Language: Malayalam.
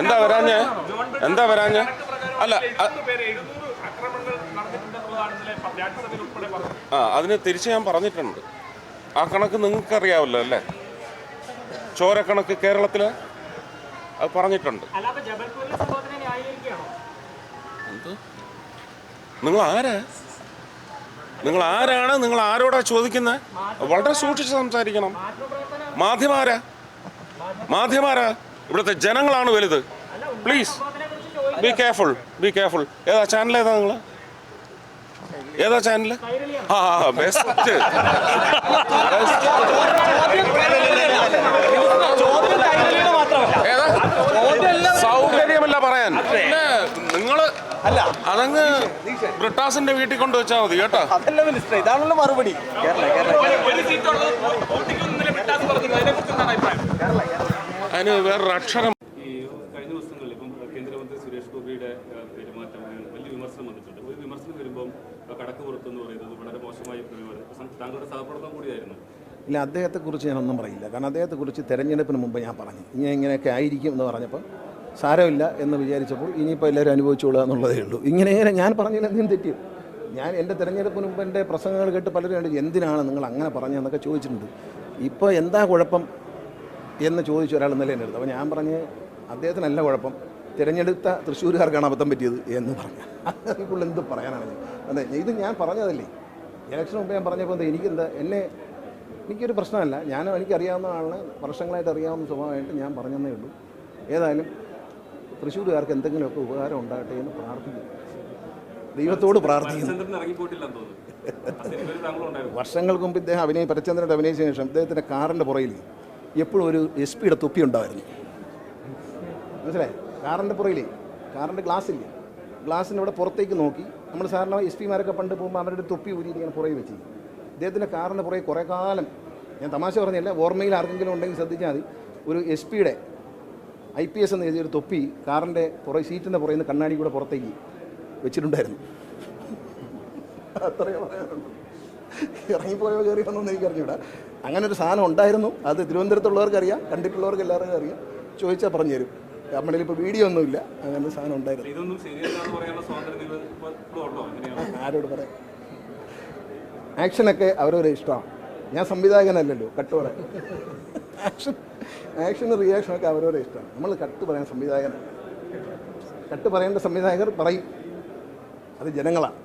എന്താ വരാഞ്ഞ്? എന്താ വരാഞ്ഞ്? അല്ല ആ അതിന് തിരിച്ച് ഞാൻ പറഞ്ഞിട്ടുണ്ട്. ആ കണക്ക് നിങ്ങൾക്ക് അറിയാവല്ലോ അല്ലേ ചോരക്കണക്ക് കേരളത്തിൽ അത് പറഞ്ഞിട്ടുണ്ട്. എന്ത്? നിങ്ങൾ ആരാ? നിങ്ങൾ ആരാണ്? നിങ്ങൾ ആരോടാ ചോദിക്കുന്നത് വളരെ സൂക്ഷിച്ച് സംസാരിക്കണം. മാധ്യമാരാ മാധ്യമാരാ ഇവിടുത്തെ ജനങ്ങളാണ് വലുത്. Please be careful be careful ഏതാ ചാനൽ ഏതാ നിങ്ങൾ ഏതാ ചാനൽ ആ ബെസ്റ്റ് സൗകര്യമല്ല പറയാൻ. നിങ്ങൾ നിങ്ങൾ അല്ല. അതങ്ങ് ബ്രിട്ടാസിന്റെ വീട്ടിൽ കൊണ്ടുവച്ചാൽ മതി കേട്ടോ. അതല്ല മിനിസ്റ്റർ ഇതാണല്ലോ മറുപടി. കേരള കേരള. വേറൊരു അക്ഷരം ഈ കഴിഞ്ഞ ദിവസങ്ങളിൽ ഇപ്പം കേന്ദ്രമന്ത്രി സുരേഷ് ഗോപിയുടെ ഏഹ്, പെരുമാറ്റം വലിയ വിമർശനം വന്നിട്ടുണ്ട്. ഒരു വിമർശനം വരുമ്പോൾ കടക്ക് പറയുന്നത് വളരെ മോശമായ പെരുമാറ്റം സം- താങ്കളുടെ സഹപ്രവർത്തനം കൂടിയായിരുന്നു. ഇല്ല അദ്ദേഹത്തെക്കുറിച്ച് ഞാനൊന്നും പറയില്ല. കാരണം അദ്ദേഹത്തെക്കുറിച്ച് തെരഞ്ഞെടുപ്പിന് മുമ്പ് ഞാൻ പറഞ്ഞു. ഇങ്ങനെ ഇങ്ങനെയൊക്കെ ആയിരിക്കും എന്ന് പറഞ്ഞപ്പോൾ സാരമില്ല എന്ന് വിചാരിച്ചപ്പോൾ ഇനിയിപ്പോൾ എല്ലാവരും അനുഭവിച്ചോളുക എന്നുള്ളതേ ഉള്ളൂ. ഇങ്ങനെ ഇങ്ങനെ ഞാൻ പറഞ്ഞതിൽ എന്തെങ്കിലും തെറ്റിയോ ഞാൻ എന്റെ തെരഞ്ഞെടുപ്പിന് മുമ്പ് എന്റെ പ്രസംഗങ്ങൾ കേട്ട് പലരും എന്തിനാണ് നിങ്ങൾ അങ്ങനെ പറഞ്ഞതെന്നൊക്കെ ചോദിച്ചിട്ടുണ്ട്. ഇപ്പോൾ എന്താ കുഴപ്പം? എന്ന് ചോദിച്ചു ഒരാൾ ഇന്നലെ എന്റെ അടുത്ത്. അപ്പോൾ ഞാൻ പറഞ്ഞ് അദ്ദേഹത്തിനല്ല കുഴപ്പം. തിരഞ്ഞെടുത്ത തൃശ്ശൂരുകാർക്കാണ് അബദ്ധം പറ്റിയത് എന്ന് പറഞ്ഞു. അതിനുള്ള എന്ത് പറയാനാണ് അതെ ഇത് ഞാൻ പറഞ്ഞതല്ലേ? ഇലക്ഷൻ മുമ്പ് ഞാൻ പറഞ്ഞപ്പോൾ എന്താ എനിക്കെന്താ എന്നെ എനിക്കൊരു പ്രശ്നമല്ല. ഞാൻ എനിക്കറിയാവുന്ന ആളിനെ വർഷങ്ങളായിട്ട് അറിയാവുന്ന സ്വഭാവമായിട്ട് ഞാൻ പറഞ്ഞതേ ഉള്ളൂ. ഏതായാലും തൃശ്ശൂരുകാർക്ക് എന്തെങ്കിലുമൊക്കെ ഉപകാരം ഉണ്ടാകട്ടെ എന്ന് പ്രാർത്ഥിക്കുന്നു. ദൈവത്തോട് പ്രാർത്ഥിക്കുന്നു. വർഷങ്ങൾക്ക് മുമ്പ് ഇദ്ദേഹം അഭിനയ പരചന്ദ്രന്റെ അഭിനയിച്ച ശേഷം ഇദ്ദേഹത്തിന്റെ കാറിന്റെ പുറയിൽ എപ്പോഴും ഒരു എസ് പിയുടെ തൊപ്പി ഉണ്ടായിരുന്നു മനസ്സിലായി? കാറിന്റെ പുറകിലേ കാറിന്റെ ഗ്ലാസ്സില്ലേ? ഗ്ലാസ്സിന്റെ ഇവിടെ പുറത്തേക്ക് നോക്കി. നമ്മൾ സാധാരണ എസ് പിമാരൊക്കെ പണ്ട് പോകുമ്പോൾ അവരുടെ തൊപ്പി ഊരി ഇങ്ങനെ പുറകെ വെച്ച്. ഇദ്ദേഹത്തിന്റെ കാറിന്റെ പുറകെ കുറേ കാലം ഞാൻ തമാശ പറഞ്ഞില്ല ഓർമ്മയിൽ ആർക്കെങ്കിലും ഉണ്ടെങ്കിൽ ശ്രദ്ധിച്ചാൽ മതി. ഒരു എസ് പിയുടെ ഐ പി എസ് എന്ന് എഴുതിയൊരു തൊപ്പി കാറിന്റെ പുറകെ സീറ്റിന്റെ പുറകിൽ നിന്ന് കണ്ണാടി കൂടെ പുറത്തേക്ക് വെച്ചിട്ടുണ്ടായിരുന്നു. അത്രയേ പറയാനുള്ളൂ. ഇറങ്ങിപ്പോയോ കയറി വന്നൊന്നും എനിക്കറിഞ്ഞൂടാ അങ്ങനെ ഒരു സാധനം ഉണ്ടായിരുന്നു. അത് തിരുവനന്തപുരത്തുള്ളവർക്ക് അറിയാം കണ്ടിട്ടുള്ളവർക്ക് എല്ലാവർക്കും അറിയാം. ചോദിച്ചാൽ പറഞ്ഞു തരും. നമ്മളിൽ ഇപ്പോൾ വീഡിയോ ഒന്നുമില്ല അങ്ങനെ ഒരു സാധനം ഉണ്ടായിരുന്നു. ആരോട് പറയാം? ആക്ഷനൊക്കെ അവരവരെ ഇഷ്ടമാണ്. ഞാൻ സംവിധായകനല്ലല്ലോ കട്ട് പറയാം. ആക്ഷൻ ആക്ഷനും റിയാക്ഷനൊക്കെ അവരവരെ ഇഷ്ടമാണ്. നമ്മൾ കട്ട് പറയാൻ സംവിധായകനല്ല. കട്ട് പറയേണ്ട സംവിധായകർ പറയും. അത് ജനങ്ങളാണ്.